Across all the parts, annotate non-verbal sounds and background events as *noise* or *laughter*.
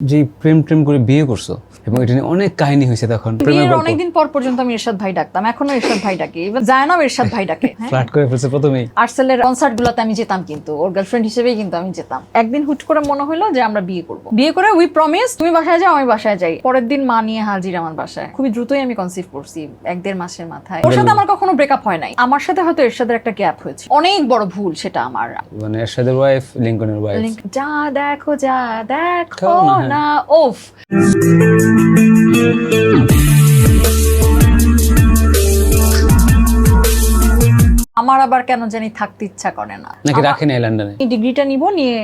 যে প্রেম প্রেম করে বিয়ে করছ এবং এটা নিয়ে অনেক কাহিনী হয়েছে তখন। প্রেমের বিয়ের অনেকদিন পর পর্যন্ত আমি এরশাদ ভাই ডাকতাম এখনও এরশাদ ভাই ডাকি। ইভেন জায়নাম এরশাদ ভাই ডাকে হ্যাঁ। ফ্লার্ট করে ফেলছে প্রথমেই। আর্সেলের কনসার্ট গুলোতে আমি যেতাম কিন্তু ওর গার্লফ্রেন্ড হিসেবেই কিন্তু আমি যেতাম। একদিন হুট করে মনে হলো যে আমরা বিয়ে করব। বিয়ে করে উই প্রমিস তুমি বাসায় যাও আমি বাসায় যাই। পরের দিন মা নিয়ে হাজির আমার বাসায়। খুবই দ্রুতই আমি কনসিভ করছি এক দেড় মাসের মাথায়। ওর সাথে আমার কখনো ব্রেকআপ হয় নাই। আমার সাথে হয়তো এরশাদের একটা গ্যাপ হয়েছে। অনেক বড় ভুল সেটা আমার। মানে এরশাদের ওয়াইফ লিংকনের ওয়াইফ যা দেখো যা দেখো। না, হ্যাঁ। ওফ আমার আবার কেন জানি থাকতে ইচ্ছা করে না। নাকি রাখে নাই লন্ডনে এই ডিগ্রিটা নিব নিয়ে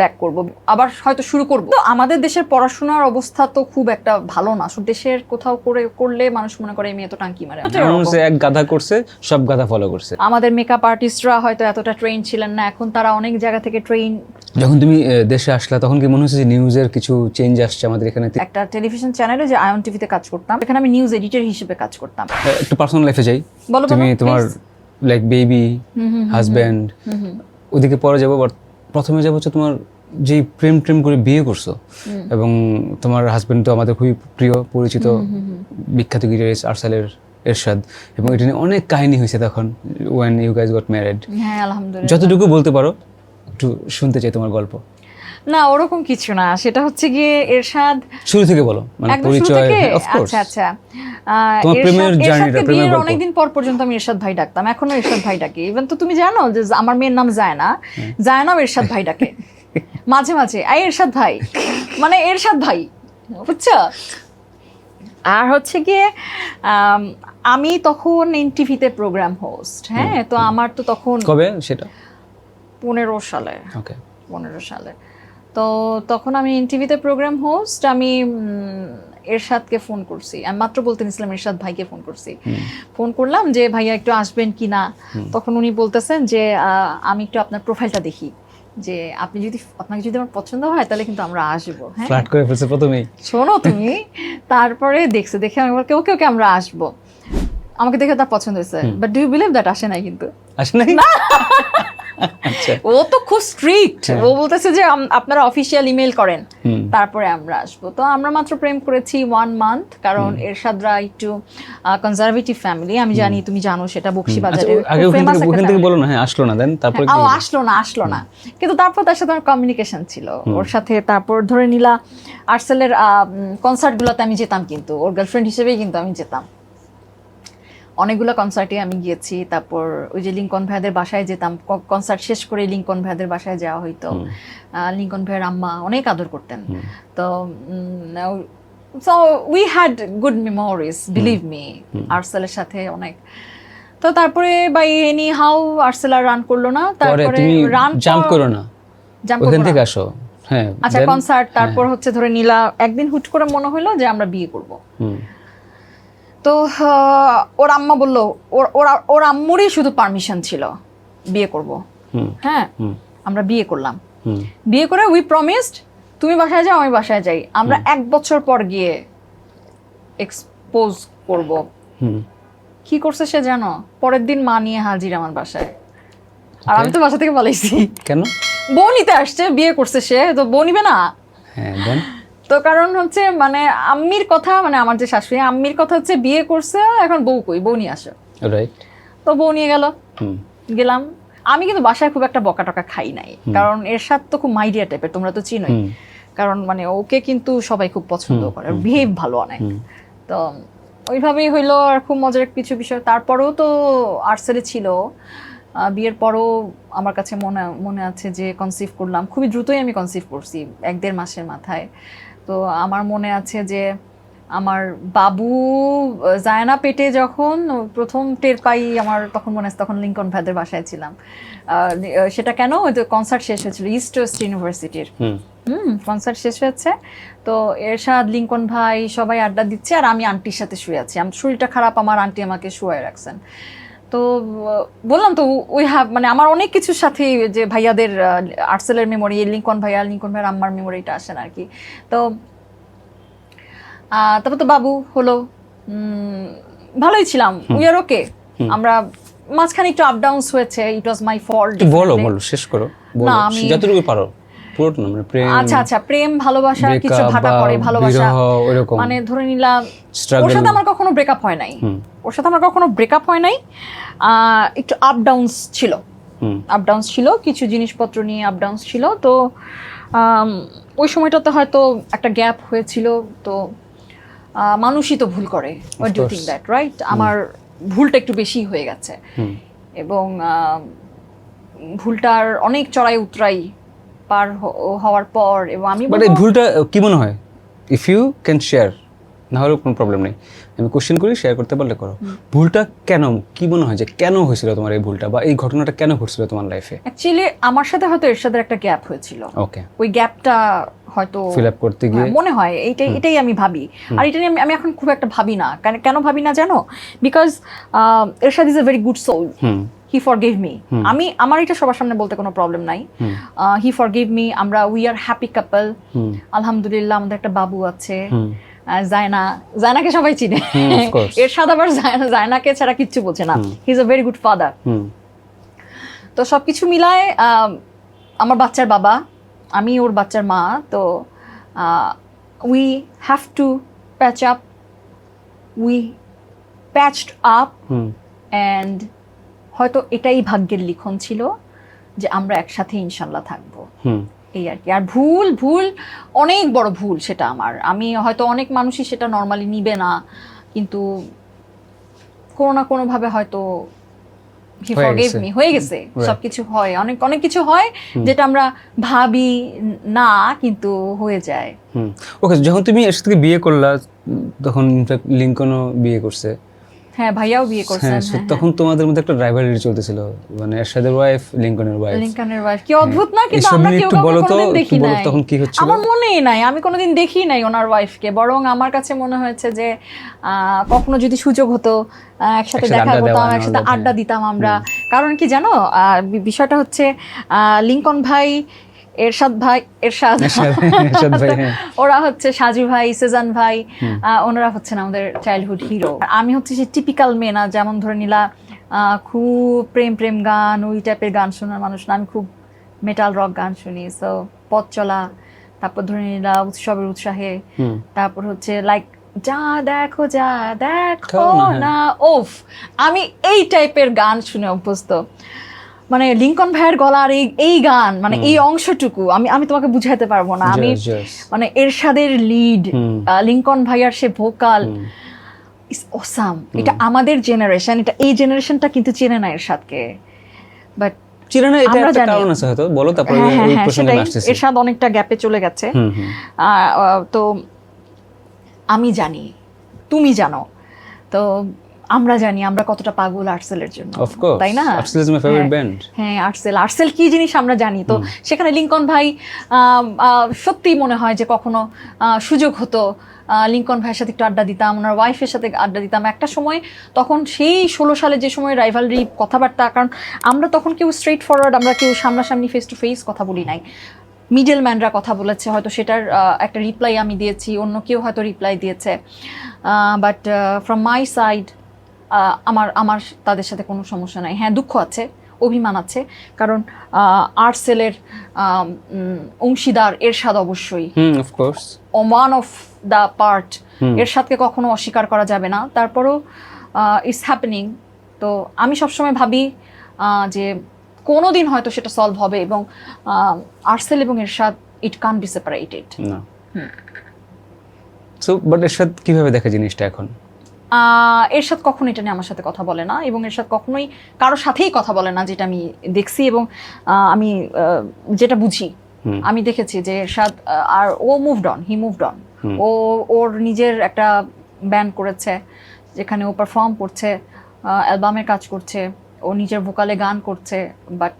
ব্যাক করব। আবার হয়তো শুরু করব। তো আমাদের দেশের পড়াশোনার অবস্থা তো খুব একটা ভালো না। সব দেশের কোথাও করে করলে মানুষ মনে করে মেয়ে তো টাঙ্কি মারে। এমন এক গাধা করছে সব গাধা ফলো করছে। আমাদের মেকআপ আর্টিস্টরা হয়তো এতটা ট্রেন ছিলেন না। এখন তারা অনেক জায়গা থেকে ট্রেন যখন তুমি দেশে আসলা তখন কি মনে হচ্ছে যে নিউজের কিছু চেঞ্জ আসছে আমাদের এখানে? একটা টেলিভিশন চ্যানেলে যে আয়ন টিভিতে কাজ করতাম এখানে আমি নিউজ এডিটর হিসেবে কাজ করতাম। একটু পার্সোনাল লাইফে যাই। বলো তুমি তোমার লাইক বেবি হাজব্যান্ড ওদিকে পরে যাব প্রথমে যাব হচ্ছে তোমার যেই প্রেম প্রেম করে বিয়ে করছ। এবং তোমার হাজবেন্ড তো আমাদের খুবই প্রিয় পরিচিত বিখ্যাত গিটারিস্ট আরসালের এরশাদ। এবং এটা নিয়ে অনেক কাহিনী হয়েছে তখন when you guys got married হ্যাঁ আলহামদুলিল্লাহ। যতটুকু বলতে পারো একটু শুনতে চাই তোমার গল্প। না ওরকম কিছু না। সেটা হচ্ছে গিয়ে এরশাদ শুরু থেকে বলো মানে পরিচয় আচ্ছা আচ্ছা। তোমার প্রেমের এরশাদ- journey টা, এরশাদকে প্রেমের গল্প। অনেকদিন পর পর্যন্ত আমি এরশাদ ভাই ডাকতাম। এখনও এরশাদ ভাই ডাকি। তো তুমি জানো যে আমার মেয়ের নাম জায়না। জায়নাম এরশাদ ভাই ডাকে। মাঝে মাঝে। আই এরশাদ ভাই। মানে এরশাদ ভাই। বুঝছ? আর হচ্ছে গিয়ে আম, আমি তখন এনটিভিতে প্রোগ্রাম হোস্ট হ্যাঁ তো আমার তো তখন কবে সেটা? পনেরো সালে। ওকে পনেরো সালে। তো তখন আমি এনটিভিতে প্রোগ্রাম হোস্ট আমি এরশাদকে ফোন করছি। আমি মাত্র বলতে নিছিলাম এরশাদ ভাইকে ফোন করছি। ফোন করলাম যে ভাইয়া একটু আসবেন কি না? তখন উনি বলতেছেন যে আমি একটু আপনার প্রোফাইলটা দেখি। যে আপনি যদি আপনাকে যদি আমার পছন্দ হয় তাহলে কিন্তু আমরা আসব। হ্যাঁ? ফ্লার্ট করে ফেলছে প্রথমেই। শোনো তুমি তারপরে দেখছে দেখে আমি বলকে ওকে ওকে আমরা আসব। আমাকে দেখে তার পছন্দ হয়েছে। But do you believe that আসে নাই কিন্তু? আসে নাই? *laughs* ও তো খুব স্ট্রিক্ট ও বলতেছে যে আপনারা অফিসিয়াল ইমেল করেন। তারপরে আমরা আসব। তো আমরা মাত্র প্রেম করেছি ওয়ান মান্থ কারণ এরশাদরা একটু কনজারভেটিভ ফ্যামিলি আমি জানি তুমি জানো সেটা আচ্ছা বক্সিবাজারে ওখান থেকে বলো না হ্যাঁ আসলো না দেন তারপরে ও আসলো না আসলো না। কিন্তু তারপর তার সাথে আমার কমিউনিকেশন ছিল। ওর সাথে তারপর ধরে নিলা আর্সেলের কনসার্ট গুলোতে আমি যেতাম কিন্তু। ওর গার্লফ্রেন্ড হিসেবেই কিন্তু আমি যেতাম। অনেকগুলো কনসার্টে আমি গিয়েছি তারপর ওই যে লিঙ্কন ভাইয়াদের বাসায় যেতাম কনসার্ট শেষ করে লিঙ্কন ভাইয়াদের বাসায় যাওয়া হইতো। লিঙ্কন ভাইয়ের আম্মা অনেক আদর করতেন। তো so we had good memories believe me আর্সেলের সাথে অনেক। তো তারপরে বাই এনি হাউ আর্সেল আর রান করল না তারপরে রান জাম্প করো না। ওখান থেকে আসো। হ্যাঁ আচ্ছা কনসার্ট তারপর হচ্ছে ধরে নীলা একদিন হুট করে মনে হলো যে আমরা বিয়ে করব। তো ওর আম্মা বলল ওর ওর- আম্মুরই শুধু পারমিশন ছিল বিয়ে করব। হ্যাঁ আমরা বিয়ে করলাম। বিয়ে করে উই প্রমিসড তুমি বাসায় যাও আমি বাসায় যাই। আমরা এক বছর পর গিয়ে এক্সপোজ করব। হুম। কি করছে সে জানো? পরের দিন মা নিয়ে হাজির আমার বাসায়। আর আমি তো বাসা থেকে পালাইছি। কেন? বউ নিতে আসছে বিয়ে করছে সে তো বউ নিবে না? হ্যাঁ তো কারণ হচ্ছে মানে আম্মির কথা মানে আমার যে শাশুড়ি আম্মির কথা হচ্ছে বিয়ে করছে এখন বউ কই বউ নিয়ে আসো। রাইট তো বউ নিয়ে গেল। গেলাম। আমি কিন্তু বাসায় খুব একটা বকা টকা খাই নাই। কারণ এর সাথে তো খুব মাইডিয়া টাইপের তোমরা তো চিনোই। কারণ মানে ওকে কিন্তু সবাই খুব পছন্দ করে বিহেভ ভালো অনেক। তো ওইভাবেই হইল আর খুব মজার কিছু বিষয় তারপরেও তো আর্টসেলে ছিল। বিয়ের পরও আমার কাছে মনে মনে আছে যে কনসিভ করলাম। খুবই দ্রুতই আমি কনসিভ করছি এক দেড় মাসের মাথায়। তো আমার মনে আছে যে আমার বাবু জায়না পেটে যখন প্রথম টের পাই আমার তখন মনে আছে তখন লিঙ্কন ভাইদের বাসায় ছিলাম। আহ, সেটা কেন? ওই তো কনসার্ট শেষ হয়েছিল ইস্ট ওয়েস্ট ইউনিভার্সিটির হুম। হুম কনসার্ট শেষ হয়েছে। তো এরশাদ লিঙ্কন ভাই সবাই আড্ডা দিচ্ছে আর আমি আন্টির সাথে শুয়ে আছি। আমার শরীরটা খারাপ আমার আন্টি আমাকে শুয়ে রাখছেন। তো বললাম তো উই হ্যাভ মানে আমার অনেক কিছুর সাথে যে ভাইয়াদের আর্সেলের মেমোরি লিঙ্কন ভাইয়া লিঙ্কন ভাইয়ার আম্মার মেমোরিটা আসেন আর কি তো তারপর তো বাবু হলো উম, ভালোই ছিলাম উই আর ওকে আমরা মাঝখানে একটু আপ ডাউনস হয়েছে ইট ওয়াজ মাই ফল্ট বলো বলো শেষ করো। না, আমি- যতটুকু পারো। পুরোটা না মানে প্রেম আচ্ছা আচ্ছা প্রেম ভালোবাসা কিছু ভাটা পড়ে ভালোবাসা মানে ধরে নিলাম ওর সাথে আমার কখনো ব্রেকআপ হয় নাই। ওর সাথে আমার কখনো ব্রেকআপ হয় নাই। একটু আপ ডাউনস ছিল। আপ ডাউনস ছিল কিছু জিনিসপত্র নিয়ে আপ ডাউনস ছিল। তো ওই সময়টাতে হয়তো একটা গ্যাপ হয়েছিল। তো মানুষই তো ভুল করে। What do. Think that right আমার ভুলটা একটু বেশি হয়ে গেছে। এবং ভুলটার অনেক চড়াই উতরাই পার হওয়ার পর এবং আমি বাট এই ভুলটা কি মনে হয়? ইফ ইউ ক্যান শেয়ার না হলেও কোনো প্রবলেম নেই। আমি কোশ্চেন করি শেয়ার করতে পারলে করো। ভুলটা কেন কি মনে হয় যে কেন হয়েছিল তোমার এই ভুলটা? বা এই ঘটনাটা কেন ঘটছিল তোমার লাইফে অ্যাকচুয়ালি আমার সাথে হয়তো এরশাদের একটা গ্যাপ হয়েছিল। ওকে ওই গ্যাপটা হয়তো ফিল আপ করতে গিয়ে? হ্যাঁ, মনে হয়। এইটাই এটাই আমি ভাবি। আর এটা নিয়ে আমি- এখন খুব একটা ভাবি না। কেন- কেন ভাবি না জানো? Because Ershad is a very good soul hmm. He forgive me আমি আমার এটা সবার সামনে বলতে কোনো প্রবলেম নাই। হি ফর গিভ মি আমরা we are happy couple hmm আলহামদুলিল্লাহ আমাদের একটা বাবু আছে। জায়না জায়নাকে সবাই চিনে। হুম, of course. আবার জায়নাকে ছাড়া কিচ্ছু বোঝে না। He is a very good father তো সব কিছু মিলায় আম, আমার বাচ্চার বাবা আমি ওর বাচ্চার মা তো we have to patch up we patched up and হয়তো এটাই ভাগ্যের লিখন ছিল যে আমরা একসাথে ইনশাল্লাহ থাকব। এই আর কি। আর ভুল ভুল অনেক বড় ভুল সেটা আমার। আমি হয়তো অনেক মানুষই সেটা নর্মালি নিবে না কিন্তু কোনো না কোনোভাবে হয়তো হি হয়ে ফরগেভ গেছে। মি হয়ে গেছে। সবকিছু হয় অনেক অনেক কিছু হয় যেটা আমরা ভাবি না কিন্তু হয়ে যায়। হুম। ওকে যখন তুমি এর সাথে বিয়ে করলা তখন ইনফ্যাক্ট লিঙ্কনও বিয়ে করছে। হ্যাঁ ভাইয়াও বিয়ে করছেন হ্যাঁ তখন তোমাদের মধ্যে একটা রাইভালরি চলতেছিল মানে এরশাদের ওয়াইফ লিঙ্কনের ওয়াইফ লিঙ্কনের ওয়াইফ কি অদ্ভুত না কিন্তু আমরা কেউ কোনোদিন দেখি নাই। তখন কি হচ্ছিল? আমার মনেই নাই আমি কোনোদিন দেখি নাই ওনার ওয়াইফকে বরং আমার কাছে মনে হয়েছে যে আহ, কখনো যদি সুযোগ হতো একসাথে দেখা আড্ডা করতাম একসাথে আড্ডা দিতাম আমরা। কারণ কি জানো বিষয়টা হচ্ছে আহ, লিঙ্কন ভাই এরশাদ ভাই এরশাদ। হ্যাঁ। ওরা হচ্ছে সাজু ভাই সেজান ভাই ওনারা হচ্ছেন আমাদের চাইল্ডহুড হিরো আমি হচ্ছে সে টিপিক্যাল মেয়ে না যেমন ধরে নিলা খুব প্রেম প্রেম গান ওই টাইপের গান শোনার মানুষ না। আমি খুব মেটাল রক গান শুনি সো পথ চলা তারপর ধরে নিলা উৎসবের উৎসাহে তারপর হচ্ছে লাইক যা দেখো যা দেখো না, হ্যাঁ। না ওফ! আমি এই টাইপের গান শুনে অভ্যস্ত। মানে লিঙ্কন ভাইয়ের গলার এই এই গান মানে এই অংশটুকু আমি আমি তোমাকে বুঝাইতে পারব না। আমি. মানে এরশাদের লিড। লিঙ্কন ভাইয়ার সে ভোকাল ইস অসাম এটা আমাদের জেনারেশন এটা এই জেনারেশনটা কিন্তু চেনে না এরশাদকে। বাট চিরানা এটা একটা কারণ আছে হয়তো বলো তারপরে হ্যাঁ হ্যাঁ ওই হ্যাঁ প্রসঙ্গে সেটাই। আসতেছি। এরশাদ অনেকটা গ্যাপে চলে গেছে। তো আমি জানি তুমি জানো। তো আমরা জানি আমরা কতটা পাগল আর্টসেলের জন্য। তাই না? Artcell is my favourite. Band হ্যাঁ আর্টসেল আর্টসেল কি জিনিস আমরা জানি? তো সেখানে লিঙ্কন ভাই সত্যিই মনে হয় যে কখনো সুযোগ হতো লিঙ্কন ভাইয়ের সাথে একটু আড্ডা দিতাম ওনার ওয়াইফের সাথে আড্ডা দিতাম। একটা সময় তখন সেই ষোলো সালে যে সময় রাইভালরি কথাবার্তা কারণ আমরা তখন কেউ স্ট্রেট ফরওয়ার্ড আমরা কেউ সামনাসামনি ফেস টু ফেস কথা বলি নাই। মিডল ম্যানরা কথা বলেছে হয়তো সেটার একটা রিপ্লাই আমি দিয়েছি অন্য কেউ হয়তো রিপ্লাই দিয়েছে। বাট ফ্রম মাই সাইড আমার আমার তাদের সাথে কোনো সমস্যা নাই। হ্যাঁ দুঃখ আছে অভিমান আছে কারণ আর্টসেলের অংশীদার এরশাদ অবশ্যই। Of one of the part. এরশাদকে কখনো অস্বীকার করা যাবে না। তারপরও ইটস হ্যাপেনিং তো আমি সবসময় ভাবি যে কোনো দিন হয়তো সেটা সলভ হবে এবং আর্টসেল এবং Ershad it can be separated so but Ershad কীভাবে দেখে জিনিসটা এখন? এরশাদ কখনো এটা নিয়ে আমার সাথে কথা বলে না এবং এরশাদ কখনোই কারোর সাথেই কথা বলে না যেটা আমি দেখছি এবং আমি যেটা বুঝি। আমি দেখেছি যে এরশাদ আর ও moved on he moved on ও ওর নিজের একটা ব্যান্ড করেছে যেখানে ও পারফর্ম করছে অ্যালবামের কাজ করছে ও নিজের ভোকালে গান করছে বাট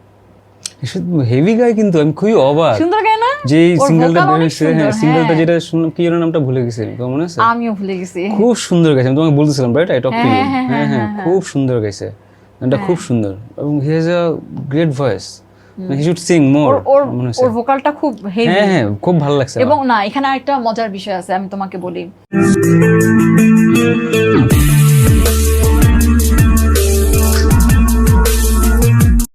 হেভি গায় কিন্তু আমি খুবই অবাক সুন্দর গায় না? যে সিঙ্গেলটা বেরিয়েছে হ্যাঁ সিঙ্গেলটা হ্যাঁ। যেটা শুনলাম কি যেন নামটা ভুলে গেছি তোমার মনে আছে? আমিও ভুলে গেছি। খুব সুন্দর গাইছে আমি তোমাকে বলতেছিলাম রাইট আই টক টু হ্যাঁ, হ্যাঁ, হ্যাঁ হ্যাঁ হ্যাঁ, খুব সুন্দর গাইছে গানটা খুব সুন্দর। এবং he has a great voice he should sing more ওর ভোকালটা খুব হেভি হ্যাঁ হ্যাঁ খুব ভালো লাগছে। এবং না এখানে আরেকটা মজার বিষয় আছে আমি তোমাকে বলি।